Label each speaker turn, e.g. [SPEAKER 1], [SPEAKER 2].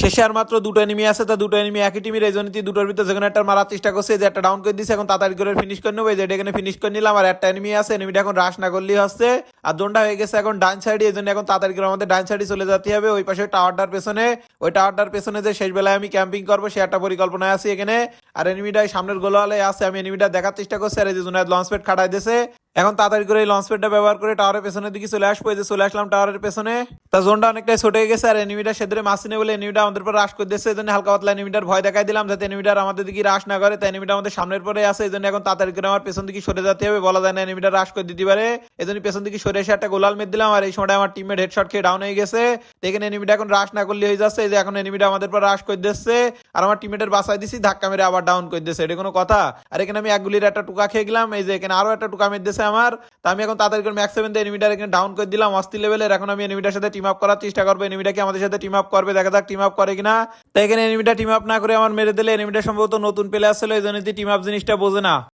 [SPEAKER 1] শেষে আর মাত্র দুটো এনিমি আছে, তা দুটো এনিমি একই টিমের এই জন্য দুটোর ভিতরে যেখানে একটা মারার চেষ্টা করছে, যে একটা ডাউন করে দিছে, এখন তাড়াতাড়ি করে ফিনিশ করে নেব। এই যে এখানে ফিনিশ করে নিলাম, আর একটা এনিমি আছে এনিমিটা এখন রাশ না করলেই হচ্ছে। আর জোনটা হয়ে গেছে এখন ডান সাইডে এই জন্য এখন তাড়াতাড়ি করে আমাদের ডান সাইডে চলে যেতে হবে। ওই পাশে টাওয়ারটার পেছনে, ওই টাওয়ারটার পেছনে যে শেষ বেলায় আমি ক্যাম্পিং করব, সে একটা পরিকল্পনায় আছি এখানে। আর এনিমিটা সামনের গোলালে আছে, আমি এনিমিটা দেখার চেষ্টা করছি, আর এই জোনায় লঞ্চ প্যাড খাটাই দিয়েছে এখন তাড়াতাড়ি করে এই লঞ্চ প্যাডটা ব্যবহার করে টাওয়ারের পেছনের দিকে চলে আসব। এই যে চলে আসলাম টাওয়ারের পেছনে। তা জোনটা অনেকটাই ছুটে গেছে, আর এনিমিটা সেদিকে মাসিনে বলে এনিমিটা আমাদের পর রাশ করে দিচ্ছে এই জন্য হালকা পাতলা এনিমিটার ভয় দেখাই দিলাম, যাতে এনিমিটার আমাদের দিকে রাশ না করে। তাই এনিমিটা আমাদের সামনের পরে আছে, এই জন্য এখন তাড়াতাড়ি করে আমার পেছন দিকে সরে যেতে হবে। বলা যায় না এনিমিটা রাশ করে দিতে পারে। এই জন্য পেছন দিকে সরে এসে একটা গোলাল মেদ দিলাম, আর এই সময় আমার টিমমেট হেডশট খেয়ে ডাউন হয়ে গেছে। দেখেন এনিমিটা এখন রাশ না করলে হয়ে যাচ্ছে, এই যে এখন এনিমিটা আমাদের পর রাশ করে দিচ্ছে। আর আমার টিমমেটের বাসায় দিছি, ধাক্কা মেরে আবার ডাউন করে দিচ্ছে এটা কোনো কথা। আর এখানে আমি এক গুলির একটা টুকা খেয়ে গেলাম, এই যে এখানে আরও একটা টুকা মেরে দিচ্ছে আমার, তা আমি এখন তাড়াতাড়ি ম্যাক্স সেভেন এনিমিটার এখানে ডাউন করে দিলাম। অস্থি লেভেলের এখন আমি এনিমিটার সাথে টিম আপ করার চেষ্টা করব। এনিমিটা কি আমাদের সাথে টিম আপ করবে। দেখা যাক টিম আপ করে কিনা। তাই এখানে এনিমিটা টিম আপ না করে আমার মেরে দিলে। এনিমিটা সম্ভবত নতুন প্লেয়ার ছিল, এই জন্য টিম আপ জিনিসটা বোঝে না।